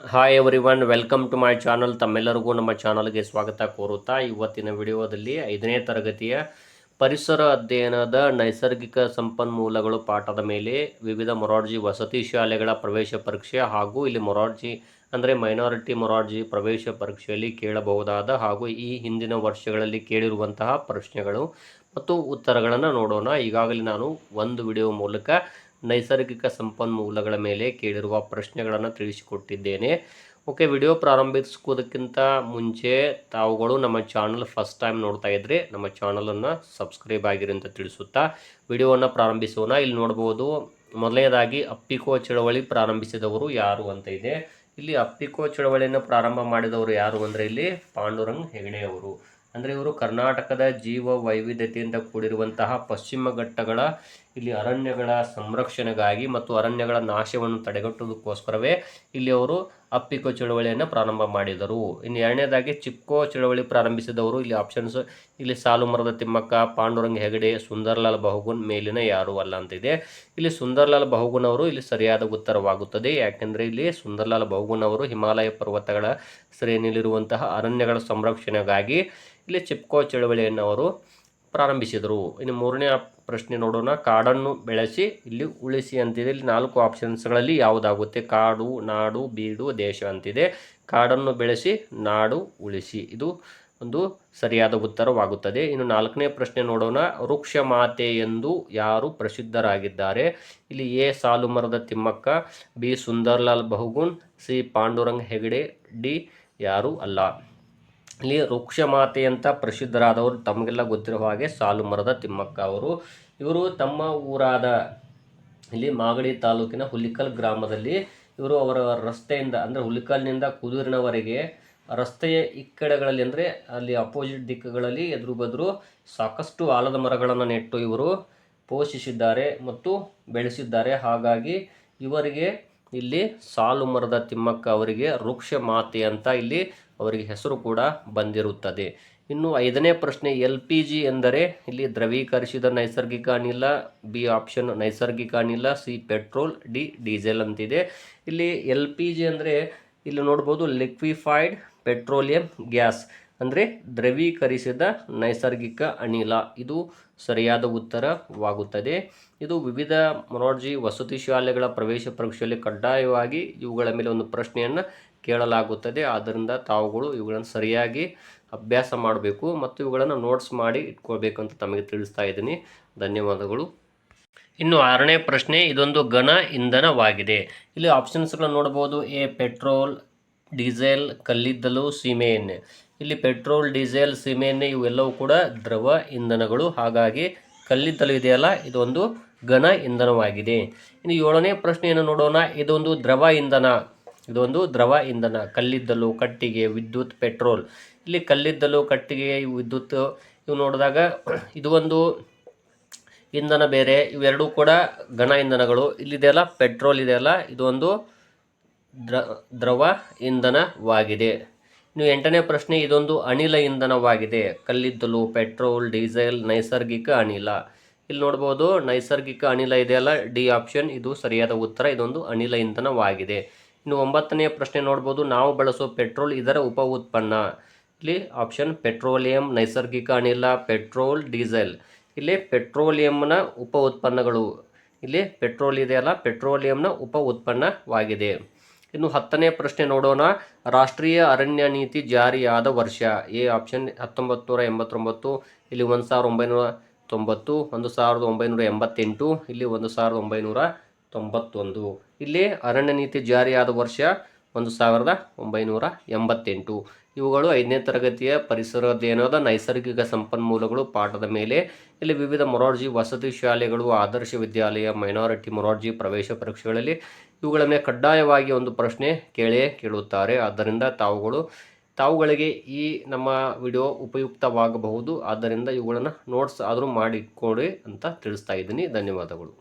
Hi everyone welcome to my channel ತಮ್ಮೆಲ್ಲರಿಗೂ ನಮ್ಮ ಚಾನಲ್ಗೆ ಸ್ವಾಗತ ಕೋರುತ್ತಾ ಇವತ್ತಿನ ವಿಡಿಯೋದಲ್ಲಿ ಐದನೇ ತರಗತಿಯ ಪರಿಸರ ಅಧ್ಯಯನದ ನೈಸರ್ಗಿಕ ಸಂಪನ್ಮೂಲಗಳು ಪಾಠದ ಮೇಲೆ ವಿವಿಧ ಮೊರಾರ್ಜಿ ವಸತಿ ಶಾಲೆಗಳ ಪ್ರವೇಶ ಪರೀಕ್ಷೆ ಹಾಗೂ ಇಲ್ಲಿ ಮೊರಾರ್ಜಿ ಅಂದರೆ ಮೈನಾರಿಟಿ ಮೊರಾರ್ಜಿ ಪ್ರವೇಶ ಪರೀಕ್ಷೆಯಲ್ಲಿ ಕೇಳಬಹುದಾದ ಹಾಗೂ ಈ ಹಿಂದಿನ ವರ್ಷಗಳಲ್ಲಿ ಕೇಳಿರುವಂತಹ ಪ್ರಶ್ನೆಗಳು. ಮತ್ತು ಉತ್ತರಗಳನ್ನು ನೋಡೋಣ. ಈಗಾಗಲೇ ನಾನು ಒಂದು ವಿಡಿಯೋ ಮೂಲಕ ನೈಸರ್ಗಿಕ ಸಂಪನ್ಮೂಲಗಳ ಮೇಲೆ ಕೇಳಿರುವ ಪ್ರಶ್ನೆಗಳನ್ನು ತಿಳಿಸಿಕೊಟ್ಟಿದ್ದೇನೆ. ಓಕೆ, ವಿಡಿಯೋ ಪ್ರಾರಂಭಿಸುವುದಕ್ಕಿಂತ ಮುಂಚೆ ತಾವುಗಳು ನಮ್ಮ ಚಾನಲ್ ಫಸ್ಟ್ ಟೈಮ್ ನೋಡ್ತಾ ಇದ್ದರೆ ನಮ್ಮ ಚಾನಲನ್ನು ಸಬ್ಸ್ಕ್ರೈಬ್ ಆಗಿರಿ ಅಂತ ತಿಳಿಸುತ್ತಾ ವಿಡಿಯೋವನ್ನು ಪ್ರಾರಂಭಿಸೋಣ. ಇಲ್ಲಿ ನೋಡ್ಬೋದು, ಮೊದಲನೇದಾಗಿ ಅಪ್ಪಿಕೋ ಚಳವಳಿ ಪ್ರಾರಂಭಿಸಿದವರು ಯಾರು ಅಂತ ಇದೆ. ಇಲ್ಲಿ ಅಪ್ಪಿಕೋ ಚಳವಳಿಯನ್ನು ಪ್ರಾರಂಭ ಮಾಡಿದವರು ಯಾರು ಅಂದರೆ ಇಲ್ಲಿ ಪಾಂಡುರಂಗ್ ಹೆಗಡೆಯವರು ಅಂದರೆ ಇವರು ಕರ್ನಾಟಕದ ಜೀವ ವೈವಿಧ್ಯತೆಯಿಂದ ಕೂಡಿರುವಂತಹ ಪಶ್ಚಿಮ ಘಟ್ಟಗಳ, ಇಲ್ಲಿ ಅರಣ್ಯಗಳ ಸಂರಕ್ಷಣೆಗಾಗಿ ಮತ್ತು ಅರಣ್ಯಗಳ ನಾಶವನ್ನು ತಡೆಗಟ್ಟುವುದಕ್ಕೋಸ್ಕರವೇ ಇಲ್ಲಿ ಅವರು ಅಪ್ಪಿಕೋ ಚಳವಳಿಯನ್ನು ಪ್ರಾರಂಭ ಮಾಡಿದರು. ಇನ್ನು ಎರಡನೇದಾಗಿ ಚಿಕ್ಕೋ ಚಳವಳಿ ಪ್ರಾರಂಭಿಸಿದವರು. ಇಲ್ಲಿ ಆಪ್ಷನ್ಸ್ ಇಲ್ಲಿ ಸಾಲು ಮರದ ತಿಮ್ಮಕ್ಕ, ಪಾಂಡುರಂಗ ಹೆಗಡೆ, ಸುಂದರ್ಲಾಲ್ ಬಹುಗುನ್ ಮೇಲಿನ ಯಾರು ಅಲ್ಲ ಅಂತಿದೆ. ಇಲ್ಲಿ ಸುಂದರ್ಲಾಲ್ ಬಹುಗುನ್ ಅವರು ಇಲ್ಲಿ ಸರಿಯಾದ ಉತ್ತರವಾಗುತ್ತದೆ. ಯಾಕೆಂದರೆ ಇಲ್ಲಿ ಸುಂದರ್ಲಾಲ್ ಬಹುಗುನ್ ಅವರು ಹಿಮಾಲಯ ಪರ್ವತಗಳ ಶ್ರೇಣಿಯಲ್ಲಿರುವಂತಹ ಅರಣ್ಯಗಳ ಸಂರಕ್ಷಣೆಗಾಗಿ ಇಲ್ಲಿ ಚಿಪ್ಕೋ ಚಳವಳಿಯನ್ನು ಅವರು ಪ್ರಾರಂಭಿಸಿದರು. ಇನ್ನು ಮೂರನೇ ಪ್ರಶ್ನೆ ನೋಡೋಣ. ಕಾಡನ್ನು ಬೆಳೆಸಿ, ಇಲ್ಲಿ ಉಳಿಸಿ ಅಂತಿದೆ. ಇಲ್ಲಿ ನಾಲ್ಕು ಆಪ್ಷನ್ಸ್ಗಳಲ್ಲಿ ಯಾವುದಾಗುತ್ತೆ? ಕಾಡು, ನಾಡು, ಬೀಡು, ದೇಶ ಅಂತಿದೆ. ಕಾಡನ್ನು ಬೆಳೆಸಿ, ನಾಡು, ಉಳಿಸಿ. ಇದು ಒಂದು ಸರಿಯಾದ ಉತ್ತರವಾಗುತ್ತದೆ. ಇನ್ನು ನಾಲ್ಕನೇ ಪ್ರಶ್ನೆ ನೋಡೋಣ. ವೃಕ್ಷ ಮಾತೆ ಎಂದು ಯಾರು ಪ್ರಸಿದ್ಧರಾಗಿದ್ದಾರೆ? ಇಲ್ಲಿ A. Saalumarada Thimmakka, B. Sunderlal Bahuguna, C. Pandurang Hegde, D. ಯಾರು ಅಲ್ಲ. ಇಲ್ಲಿ ವೃಕ್ಷ ಮಾತೆ ಅಂತ ಪ್ರಸಿದ್ಧರಾದವರು ತಮಗೆಲ್ಲ ಗೊತ್ತಿರುವ ಹಾಗೆ ಸಾಲು ಮರದ ತಿಮ್ಮಕ್ಕ ಅವರು. ಇವರು ತಮ್ಮ ಊರಾದ ಇಲ್ಲಿ ಮಾಗಡಿ ತಾಲೂಕಿನ ಹುಲಿಕಲ್ ಗ್ರಾಮದಲ್ಲಿ ಇವರು ಅವರ ರಸ್ತೆಯಿಂದ ಅಂದರೆ ಹುಲಿಕಲ್ನಿಂದ ಕುದೂರಿನವರೆಗೆ ರಸ್ತೆಯ ಇಕ್ಕಡೆಗಳಲ್ಲಿ ಅಂದರೆ ಅಲ್ಲಿ ಅಪೋಸಿಟ್ ದಿಕ್ಕುಗಳಲ್ಲಿ ಎದುರು ಬದುರು ಸಾಕಷ್ಟು ಆಲದ ಮರಗಳನ್ನು ನೆಟ್ಟು ಇವರು ಪೋಷಿಸಿದ್ದಾರೆ ಮತ್ತು ಬೆಳೆಸಿದ್ದಾರೆ. ಹಾಗಾಗಿ ಇವರಿಗೆ ಇಲ್ಲಿ ಸಾಲು ಮರದ ತಿಮ್ಮಕ್ಕ ಅವರಿಗೆ ವೃಕ್ಷ ಮಾತೆ ಅಂತ ಇಲ್ಲಿ ಅವರಿಗೆ ಹೆಸರು ಕೂಡ ಬಂದಿರುತ್ತದೆ. ಇನ್ನು ಐದನೇ ಪ್ರಶ್ನೆ, ಎಲ್ ಪಿ ಜಿ ಎಂದರೆ ಇಲ್ಲಿ ದ್ರವೀಕರಿಸಿದ ನೈಸರ್ಗಿಕ ಅನಿಲ, ಬಿ ಆಪ್ಷನ್ ನೈಸರ್ಗಿಕ ಅನಿಲ, ಸಿ ಪೆಟ್ರೋಲ್, ಡಿ ಡೀಸೆಲ್ ಅಂತಿದೆ. ಇಲ್ಲಿ ಎಲ್ ಪಿ ಜಿ ಅಂದರೆ ಇಲ್ಲಿ ನೋಡ್ಬೋದು ಲಿಕ್ವಿಫೈಡ್ ಪೆಟ್ರೋಲಿಯಂ ಗ್ಯಾಸ್, ಅಂದರೆ ದ್ರವೀಕರಿಸಿದ ನೈಸರ್ಗಿಕ ಅನಿಲ. ಇದು ಸರಿಯಾದ ಉತ್ತರವಾಗುತ್ತದೆ. ಇದು ವಿವಿಧ ಮೊರಾರ್ಜಿ ವಸತಿ ಶಾಲೆಗಳ ಪ್ರವೇಶ ಪರೀಕ್ಷೆಯಲ್ಲಿ ಕಡ್ಡಾಯವಾಗಿ ಇವುಗಳ ಮೇಲೆ ಒಂದು ಪ್ರಶ್ನೆಯನ್ನು ಕೇಳಲಾಗುತ್ತದೆ. ಆದ್ದರಿಂದ ತಾವುಗಳು ಇವುಗಳನ್ನು ಸರಿಯಾಗಿ ಅಭ್ಯಾಸ ಮಾಡಬೇಕು ಮತ್ತು ಇವುಗಳನ್ನು ನೋಟ್ಸ್ ಮಾಡಿ ಇಟ್ಕೊಳ್ಬೇಕು ಅಂತ ತಮಗೆ ತಿಳಿಸ್ತಾ ಇದ್ದೀನಿ. ಧನ್ಯವಾದಗಳು. ಇನ್ನು ಆರನೇ ಪ್ರಶ್ನೆ, ಇದೊಂದು ಘನ ಇಂಧನವಾಗಿದೆ. ಇಲ್ಲಿ ಆಪ್ಷನ್ಸ್ಗಳನ್ನು ನೋಡ್ಬೋದು. ಎ, ಪೆಟ್ರೋಲ್, ಡೀಸೆಲ್, ಕಲ್ಲಿದ್ದಲು ಸೀಮೆ ಎಣ್ಣೆ ಇಲ್ಲಿ ಪೆಟ್ರೋಲ್, ಡೀಸೆಲ್ ಸಿಮೆಣ್ಣೆ ಇವೆಲ್ಲವೂ ಕೂಡ ದ್ರವ ಇಂಧನಗಳು. ಹಾಗಾಗಿ ಕಲ್ಲಿದ್ದಲು ಇದೆಯಲ್ಲ, ಇದೊಂದು ಘನ ಇಂಧನವಾಗಿದೆ. ಇನ್ನು ಏಳನೇ ಪ್ರಶ್ನೆಯನ್ನು ನೋಡೋಣ. ಇದೊಂದು ದ್ರವ ಇಂಧನ. ಇದೊಂದು ದ್ರವ ಇಂಧನ. ಕಲ್ಲಿದ್ದಲು, ಕಟ್ಟಿಗೆ, ವಿದ್ಯುತ್, ಪೆಟ್ರೋಲ್. ಇಲ್ಲಿ ಕಲ್ಲಿದ್ದಲು, ಕಟ್ಟಿಗೆ, ವಿದ್ಯುತ್ ಇವು ನೋಡಿದಾಗ ಇದು ಒಂದು ಇಂಧನ ಬೇರೆ. ಇವೆರಡೂ ಕೂಡ ಘನ ಇಂಧನಗಳು. ಇಲ್ಲಿದೆಯಲ್ಲ ಪೆಟ್ರೋಲ್ ಇದೆಯಲ್ಲ, ಇದೊಂದು ದ್ರ, ದ್ರವ ಇಂಧನವಾಗಿದೆ. ಇನ್ನು ಎಂಟನೇ ಪ್ರಶ್ನೆ ಇದೊಂದು ಅನಿಲ ಇಂಧನವಾಗಿದೆ. ಕಲ್ಲಿದ್ದಲು, ಪೆಟ್ರೋಲ್, ಡೀಸೆಲ್, ನೈಸರ್ಗಿಕ ಅನಿಲ. ಇಲ್ಲಿ ನೋಡ್ಬೋದು, ನೈಸರ್ಗಿಕ ಅನಿಲ ಇದೆಯಲ್ಲ? ಡಿ ಆಪ್ಷನ್, ಇದು ಸರಿಯಾದ ಉತ್ತರ. ಇದೊಂದು ಅನಿಲ ಇಂಧನವಾಗಿದೆ. ಇನ್ನು ಒಂಬತ್ತನೆಯ ಪ್ರಶ್ನೆ ನೋಡ್ಬೋದು, ನಾವು ಬಳಸೋ ಪೆಟ್ರೋಲ್ ಇದರ ಉಪ ಉತ್ಪನ್ನ. ಇಲ್ಲಿ ಆಪ್ಷನ್, ಪೆಟ್ರೋಲಿಯಂ, ನೈಸರ್ಗಿಕ ಅನಿಲ, ಪೆಟ್ರೋಲ್, ಡೀಸೆಲ್. ಇಲ್ಲಿ ಪೆಟ್ರೋಲಿಯಂನ ಉಪ ಉತ್ಪನ್ನಗಳು. ಇಲ್ಲಿ ಪೆಟ್ರೋಲ್ ಇದೆಯಲ್ಲ? ಪೆಟ್ರೋಲಿಯಂನ ಉಪ ಉತ್ಪನ್ನವಾಗಿದೆ. ಇನ್ನು ಹತ್ತನೇ ಪ್ರಶ್ನೆ ನೋಡೋಣ. ರಾಷ್ಟ್ರೀಯ ಅರಣ್ಯ ನೀತಿ ಜಾರಿಯಾದ ವರ್ಷ. ಎ ಆಪ್ಷನ್ ಹತ್ತೊಂಬತ್ತು ಎಂಬತ್ತೊಂಬತ್ತು, ಇಲ್ಲಿ ಒಂದು ಸಾವಿರದ ಒಂಬೈನೂರ ತೊಂಬತ್ತು ಒಂದು ಸಾವಿರದ ಒಂಬೈನೂರ ಎಂಬತ್ತೆಂಟು, ಇಲ್ಲಿ ಒಂದು ಸಾವಿರದ ಒಂಬೈನೂರ ತೊಂಬತ್ತೊಂದು. ಇಲ್ಲಿ ಅರಣ್ಯ ನೀತಿ ಜಾರಿಯಾದ ವರ್ಷ ಒಂದು ಸಾವಿರದ ಒಂಬೈನೂರ ಎಂಬತ್ತೆಂಟು. ಇವುಗಳು ಐದನೇ ತರಗತಿಯ ಪರಿಸರ ಅಧ್ಯಯನದ ನೈಸರ್ಗಿಕ ಸಂಪನ್ಮೂಲಗಳು ಪಾಠದ ಮೇಲೆ. ಇಲ್ಲಿ ವಿವಿಧ ಮೊರಾರ್ಜಿ ವಸತಿ ಶಾಲೆಗಳು, ಆದರ್ಶ ವಿದ್ಯಾಲಯ, ಮೈನಾರಿಟಿ ಮೊರಾರ್ಜಿ ಪ್ರವೇಶ ಪರೀಕ್ಷೆಗಳಲ್ಲಿ ಇವುಗಳ ಮೇಲೆ ಕಡ್ಡಾಯವಾಗಿ ಒಂದು ಪ್ರಶ್ನೆ ಕೇಳೇ ಕೇಳುತ್ತಾರೆ. ಆದ್ದರಿಂದ ತಾವುಗಳು, ತಾವುಗಳಿಗೆ ಈ ನಮ್ಮ ವಿಡಿಯೋ ಉಪಯುಕ್ತವಾಗಬಹುದು. ಆದ್ದರಿಂದ ಇವುಗಳನ್ನು ನೋಟ್ಸ್ ಆದರೂ ಮಾಡಿಕೊಡಿ ಅಂತ ತಿಳಿಸ್ತಾ ಇದ್ದೀನಿ. ಧನ್ಯವಾದಗಳು.